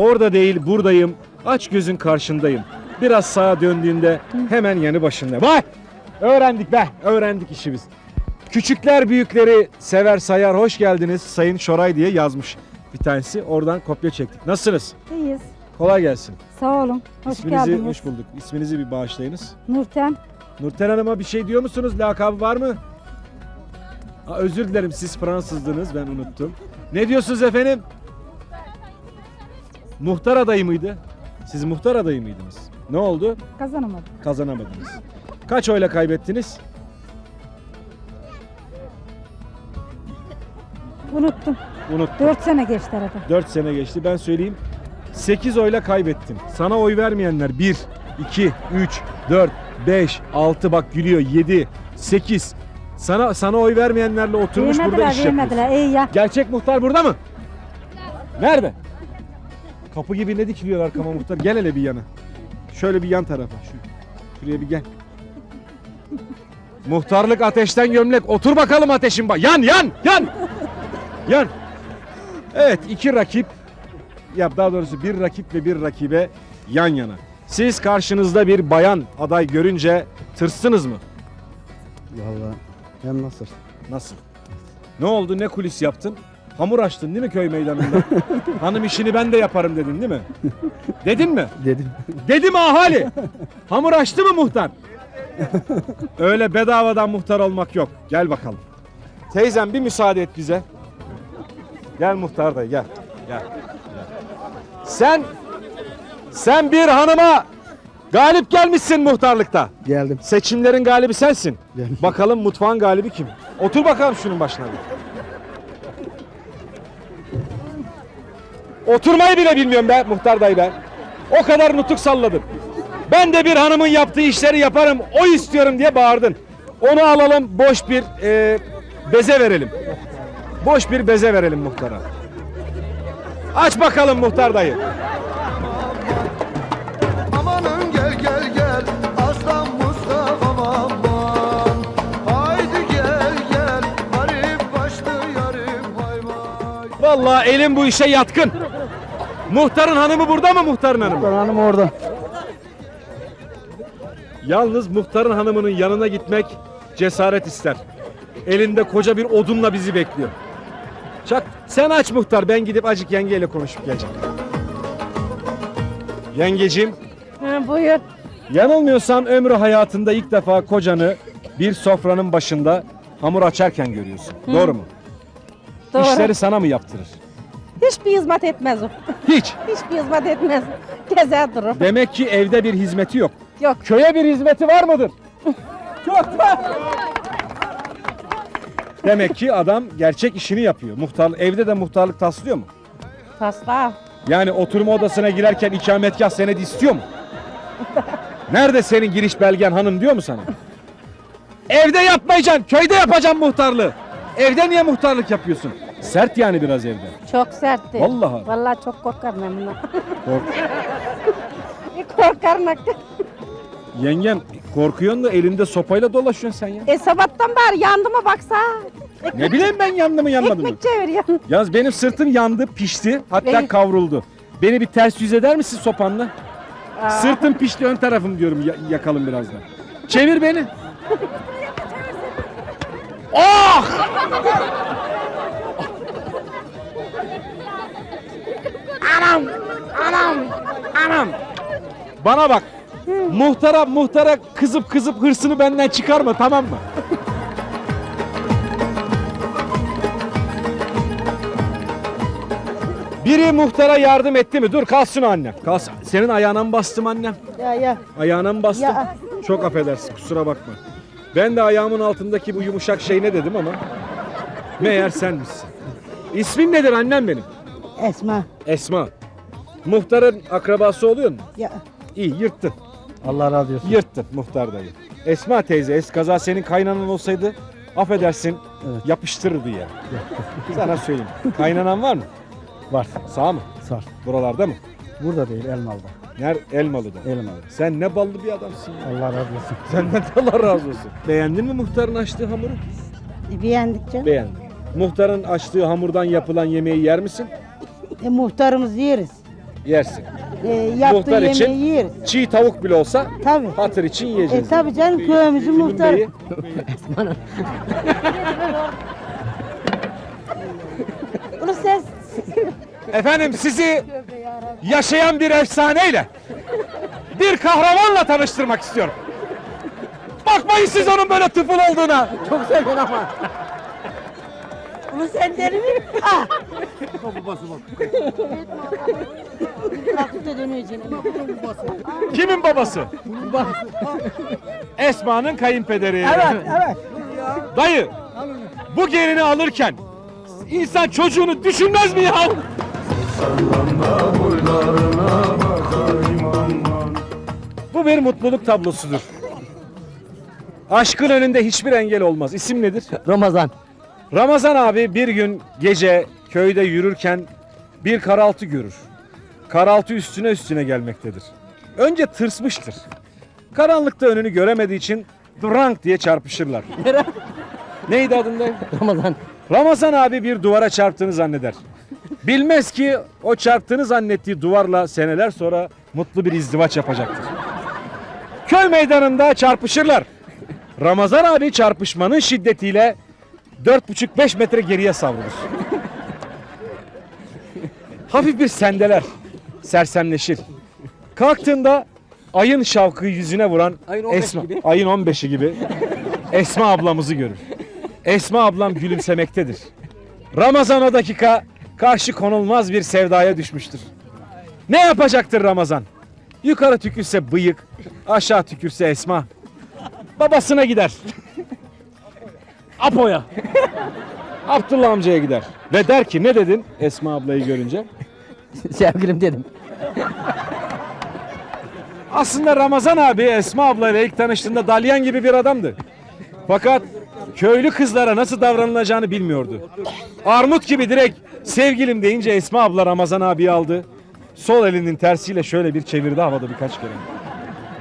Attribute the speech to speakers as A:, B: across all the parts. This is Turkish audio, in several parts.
A: Orada değil buradayım. Aç gözün karşındayım. Biraz sağa döndüğünde hemen yanı başında. Vay! Öğrendik be. Öğrendik işi biz. Küçükler büyükleri sever sayar hoş geldiniz Sayın Şoray diye yazmış bir tanesi. Oradan kopya çektik. Nasılsınız?
B: İyiyiz.
A: Kolay gelsin.
B: Sağ olun. Hoş
A: İsminizi
B: geldiniz.
A: hoş bulduk. İsminizi bir bağışlayınız.
B: Nurten.
A: Nurten Hanım'a bir şey diyor musunuz? Lakabı var mı? Aa, özür dilerim siz Fransızdınız ben unuttum. Ne diyorsunuz efendim? Muhtar adayı mıydı? Siz muhtar adayı mıydınız? Ne oldu?
B: Kazanamadım.
A: Kazanamadınız. Kaç oyla kaybettiniz?
B: Unuttum.
A: Unuttum.
B: 4 sene geçti arada.
A: 4 sene geçti. Ben söyleyeyim. 8 oyla kaybettim. Sana oy vermeyenler 1, 2, 3, 4, 5, 6 bak gülüyor 7, 8. Sana sana oy vermeyenlerle oturmuş burada
B: Vermediler,
A: iş yapıyorsun.
B: vermediler. İyi ya.
A: Gerçek muhtar burada mı? Nerede? Kapı gibi ne dikiliyor arkama muhtar? Gel hele bir yana. Şöyle bir yan tarafa. Şu, şuraya bir gel. Muhtarlık ateşten gömlek. Otur bakalım ateşin bak. Yan yan yan. Yan. Evet iki rakip. Ya daha doğrusu bir rakip ve bir rakibe yan yana. Siz karşınızda bir bayan aday görünce tırsınız mı?
C: Vallahi hem nasıl?
A: Nasıl? Ne oldu? Ne kulis yaptın? Hamur açtın değil mi köy meydanında? Hanım işini ben de yaparım dedin değil mi? Dedin mi?
C: Dedim.
A: Dedim ahali. Hamur açtı mı muhtar? Öyle bedavadan muhtar olmak yok. Gel bakalım. Teyzem bir müsaade et bize. Gel muhtar dayı gel. Gel. gel. Sen sen bir hanıma galip gelmişsin muhtarlıkta.
C: Geldim.
A: Seçimlerin galibi sensin.
C: Geldim.
A: Bakalım mutfağın galibi kim? Otur bakalım şunun başına bir. Oturmayı bile bilmiyorum be muhtar dayı ben. O kadar nutuk salladın. Ben de bir hanımın yaptığı işleri yaparım, o istiyorum diye bağırdın. Onu alalım, boş bir e, beze verelim. Boş bir beze verelim muhtara. Aç bakalım muhtar dayı.
D: Amanın gel gel gel Aslan Mustafa aman Haydi gel gel Garip başlı yarim vay vay
A: Vallahi elim bu işe yatkın. Muhtarın hanımı burada mı muhtarın hanımı?
C: Ben hanım orada.
A: Yalnız muhtarın hanımının yanına gitmek cesaret ister. Elinde koca bir odunla bizi bekliyor. Çak sen aç muhtar ben gidip acık yengeyle konuşup geleceğim. Yengecim
B: Ha, buyur.
A: yanılmıyorsam ömrü hayatında ilk defa kocanı bir sofranın başında hamur açarken görüyorsun. Doğru mu?
B: Doğru.
A: İşleri sana mı yaptırır?
B: Hiçbir hizmet etmez o.
A: Hiç.
B: Hiçbir hizmet etmez. Gezer durur.
A: Demek ki evde bir hizmeti yok.
B: Yok.
A: Köye bir hizmeti var mıdır? Çok var. Demek ki adam gerçek işini yapıyor. Muhtar evde de muhtarlık taslıyor mu?
B: Tasla.
A: Yani oturma odasına girerken ikametgah senedi istiyor mu? Nerede senin giriş belgen hanım diyor mu sana? Evde yapmayacaksın, köyde yapacaksın muhtarlığı. Evde niye muhtarlık yapıyorsun? Sert yani biraz evde.
B: Çok sertti.
A: Vallahi.
B: Vallahi çok korkarım ben bundan.
A: Kork-
B: korkarım.
A: Yengem korkuyorsun da elinde sopayla dolaşıyorsun sen ya.
B: E sabahtan beri yandı mı baksa.
A: Ne bileyim ben yandı mı yanmadı mı?
B: Ekmek çeviriyorsun.
A: Yalnız benim sırtım yandı, pişti. Hatta
B: Benim-
A: kavruldu. Beni bir ters yüz eder misin sopanla? Sırtım pişti, ön tarafım diyorum ya- yakalım birazdan. Çevir beni. Oh! Anam! Anam! Anam! Bana bak. Muhtara muhtara kızıp kızıp hırsını benden çıkarma tamam mı? Biri muhtara yardım etti mi? Dur kalsın annem. Kalsın. Senin ayağına mı bastım annem?
B: Ya ya.
A: Ayağına mı bastım?
B: Ya.
A: Çok affedersin kusura bakma. Ben de ayağımın altındaki bu yumuşak şey ne dedim ama meğer senmişsin. İsmin nedir annem benim?
B: Esma.
A: Esma. Muhtarın akrabası oluyor mu?
B: Ya.
A: İyi yırttın.
C: Allah razı olsun.
A: Yırttın muhtar dayı. Esma teyze eskaza senin kaynanan olsaydı affedersin
C: Evet.
A: yapıştırırdı ya. Sana söyleyeyim. Kaynanan var mı?
C: Var.
A: Sağ mı?
C: Sar.
A: Buralarda mı?
C: Burada değil Elmalı'da.
A: Ner Elmalı'da.
C: Elmalı.
A: Sen ne ballı bir adamsın ya.
C: Allah razı olsun.
A: Senden de Allah razı olsun. Beğendin mi muhtarın açtığı hamuru?
B: Beğendikçe.
A: Beğendim. Muhtarın açtığı hamurdan yapılan yemeği yer misin?
B: E, muhtarımız yeriz.
A: Yersin.
B: E, yaptığı
A: Muhtar
B: yemeği
A: için
B: yeriz.
A: Çiğ tavuk bile olsa
B: Tabii.
A: hatır için
B: E
A: yiyeceğiz.
B: tabii canım köyümüzün muhtarı.
A: beyi?
B: Bunu sen
A: Efendim sizi yaşayan bir efsaneyle, bir kahramanla tanıştırmak istiyorum. Bakmayın siz onun böyle tıfıl olduğuna.
B: çok sevdin ama. Bunu sen deri mi? Ah. Kalkıp da dönüyor canım.
A: Kimin babası? Esma'nın kayınpederi.
B: Evet, evet.
A: Dayı, bu gelini alırken insan çocuğunu düşünmez mi ya? Bu bir mutluluk tablosudur. Aşkın önünde hiçbir engel olmaz. İsim nedir?
C: Ramazan.
A: Ramazan abi bir gün gece köyde yürürken bir karaltı görür. Karaltı üstüne üstüne gelmektedir. Önce tırsmıştır. Karanlıkta önünü göremediği için drank diye çarpışırlar. Neydi adında?
C: Ramazan.
A: Ramazan abi bir duvara çarptığını zanneder. Bilmez ki o çarptığını zannettiği duvarla seneler sonra mutlu bir izdivaç yapacaktır. Köy meydanında çarpışırlar. Ramazan abi çarpışmanın şiddetiyle 4,5-5 metre geriye savrulur. Hafif bir sendeler, sersemleşir. Kalktığında ayın şavkı yüzüne vuran
C: Ayın 15
A: Esma,
C: gibi.
A: ayın 15'i gibi Esma ablamızı görür. Esma ablam gülümsemektedir. Ramazan o dakika karşı konulmaz bir sevdaya düşmüştür. Ne yapacaktır Ramazan? Yukarı tükürse bıyık, aşağı tükürse Esma. Babasına gider. Apo'ya. Abdullah amcaya gider. Ve der ki ne dedin Esma ablayı görünce?
C: Sevgilim dedim.
A: Aslında Ramazan abi Esma ablayla ilk tanıştığında dalyan gibi bir adamdı. Fakat köylü kızlara nasıl davranılacağını bilmiyordu. Armut gibi direkt sevgilim deyince Esma abla Ramazan abi aldı. Sol elinin tersiyle şöyle bir çevirdi havada birkaç kere.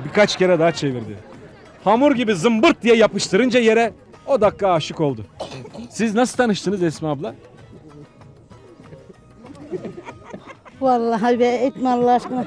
A: Birkaç kere daha çevirdi. Hamur gibi zımbırt diye yapıştırınca yere o dakika aşık oldu. Siz nasıl tanıştınız Esma abla?
B: Vallahi be etme Allah aşkına.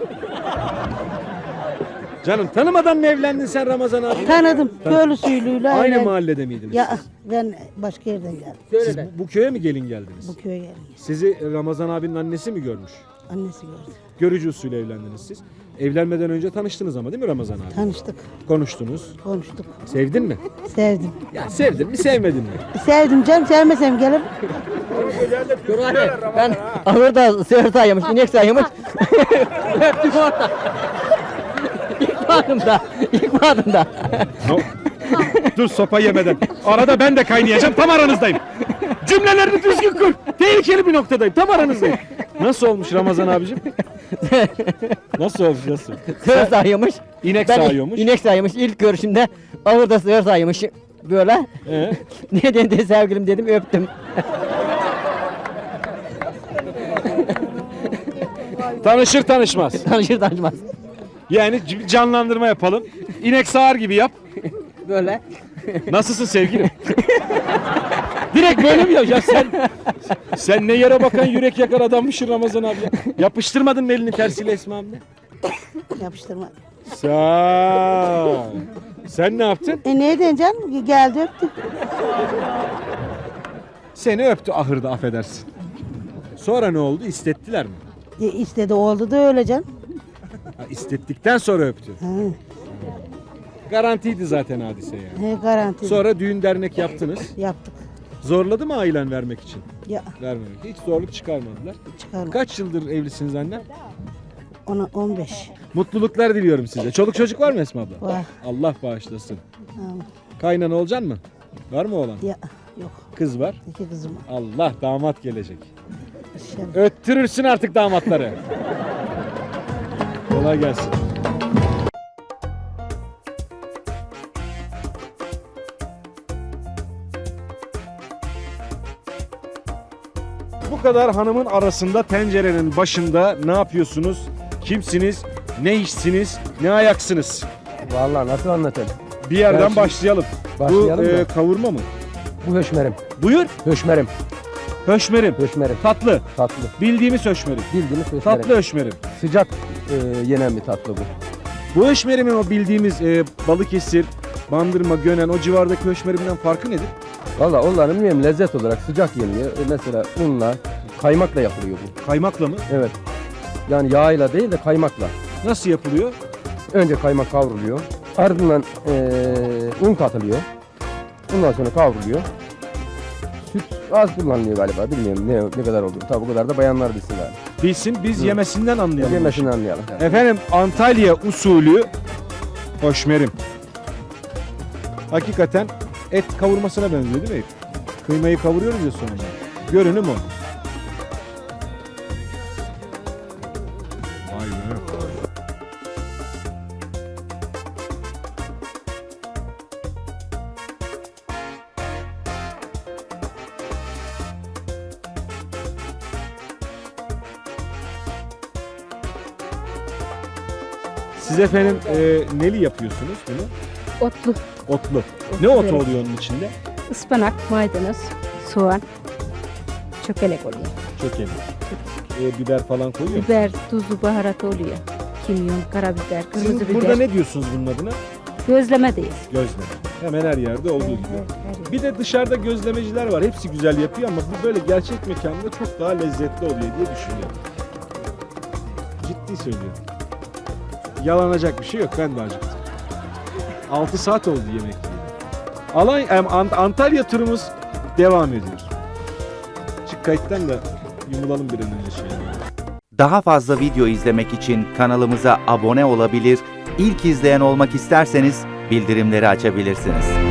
A: Canım tanımadan mı evlendin sen Ramazan abi?
B: Tanıdım. Köylü suyluğuyla.
A: Aynı
B: öyle-
A: mahallede miydiniz?
B: Ya ben başka yerden geldim.
A: Siz bu, bu köye mi gelin geldiniz?
B: Bu köye geldim.
A: Sizi Ramazan abinin annesi mi görmüş?
B: Annesi gördü.
A: Görücü usulü evlendiniz siz. Evlenmeden önce tanıştınız ama değil mi Ramazan abi?
B: Tanıştık,
A: Konuştunuz.
B: konuştuk.
A: Sevdin mi?
B: Sevdim.
A: Ya sevdin mi sevmedin mi?
B: Sevdim canım, sevmesem gelir.
C: Ben ahırda sığır saymış, inek saymış. Öptük orada. İlk bağımda. İlk bağımda.
A: No. Dur sopa yemeden. Arada ben de kaynayacağım tam aranızdayım. Cümlelerini düzgün kur. Tehlikeli bir noktadayım tam aranızdayım. Nasıl olmuş Ramazan abicim? Nasıl olmuş nasıl?
C: Sığır saymış.
A: İnek
C: Ben
A: sağıyormuş.
C: inek saymış. İlk görüşümde ahırda sığır saymış. Böyle.
A: Ee?
C: ne dedi sevgilim dedim öptüm.
A: Tanışır tanışmaz.
C: Tanışır tanışmaz.
A: Yani c- canlandırma yapalım. İnek sağar gibi yap.
C: Böyle.
A: Nasılsın sevgilim? Direkt böyle mi ya? ya sen sen ne yere bakan yürek yakar adammışsın Ramazan abi. ya. Yapıştırmadın mı elini tersiyle Esma abla?
B: Yapıştırma.
A: Sağ. Sen ne yaptın?
B: E neyden canım? Geldi öptü.
A: Seni öptü ahırda affedersin. Sonra ne oldu? İstettiler mi?
B: E, istedi oldu da öyle canım.
A: Ha, istettikten sonra öptü.
B: Ha,
A: Garantiydi zaten hadise yani.
B: he, garanti.
A: Sonra düğün dernek yaptınız.
B: Yaptık.
A: Zorladı mı ailen vermek için?
B: Ya
A: Vermemek. Hiç zorluk çıkarmadılar.
B: çıkarma.
A: Kaç yıldır evlisiniz anne?
B: Ona 15.
A: Mutluluklar diliyorum size. Çoluk çocuk var mı Esma abla?
B: Var.
A: Allah bağışlasın.
B: Ha,
A: Kaynana olacaksın mı? Var mı oğlan?
B: ya yok.
A: Kız var.
B: İki kızım var.
A: Allah damat gelecek.
B: İnşallah.
A: Öttürürsün artık damatları. Kolay gelsin. Bu kadar hanımın arasında tencerenin başında ne yapıyorsunuz? Kimsiniz? Ne işsiniz? Ne ayaksınız?
E: Vallahi nasıl anlatayım?
A: Bir yerden
E: şimdi-
A: başlayalım.
E: Başlayalım
A: Bu e, kavurma mı?
E: Bu höşmerim.
A: Buyur.
E: Höşmerim.
A: Höşmerim.
E: Höşmerim.
A: Tatlı.
E: Tatlı.
A: Bildiğimiz höşmerim.
E: Bildiğiniz höşmerim.
A: Tatlı höşmerim.
E: sıcak e, yenen bir tatlı bu.
A: Bu höşmerimin o bildiğimiz e, Balıkesir, Bandırma, Gönen o civardaki höşmerimden farkı nedir?
E: Valla onların bilmiyorum lezzet olarak sıcak yeniyor. E, mesela unla, kaymakla yapılıyor bu.
A: Kaymakla mı?
E: Evet. Yani yağıyla değil de kaymakla.
A: Nasıl yapılıyor?
E: Önce kaymak kavruluyor. Ardından e, un katılıyor. Ondan sonra kavruluyor. Süt az kullanılıyor galiba. Bilmiyorum ne, ne kadar olur. Tabi bu kadar da bayanlar bilsin galiba.
A: Bilsin biz yemesinden anlayalım.
E: Yemesini anlayalım.
A: Efendim Antalya usulü hoşmerim. Hakikaten et kavurmasına benziyor değil mi? Kıymayı kavuruyoruz ya sonunda. Görünüm o. Vay be. Siz efendim e, neli yapıyorsunuz bunu?
B: Otlu.
A: Otlu. Ne otu
B: Evet.
A: oluyor onun içinde?
B: Ispanak, maydanoz, soğan, çökelek oluyor.
A: Çökeli. E, biber falan koyuyor?
B: Biber, tuzu, baharat oluyor. Kimyon, karabiber, kırmızı
A: Sizin
B: biber.
A: burada ne diyorsunuz bunun adına?
B: Gözlemedeyiz.
A: Gözleme. Hemen her yerde olduğu
B: Evet,
A: gibi.
B: evet, evet.
A: Bir de dışarıda gözlemeciler var. Hepsi güzel yapıyor ama bu böyle gerçek mekanda çok daha lezzetli oluyor diye düşünüyorum. Ciddi söylüyorum. Yalanacak bir şey yok. Ben de acıktım. 6 saat oldu yemek. Alay, Antalya turumuz devam ediyor. Çık kayıttan da yumulalım bir an önce şeye.
F: Daha fazla video izlemek için kanalımıza abone olabilir, ilk izleyen olmak isterseniz bildirimleri açabilirsiniz.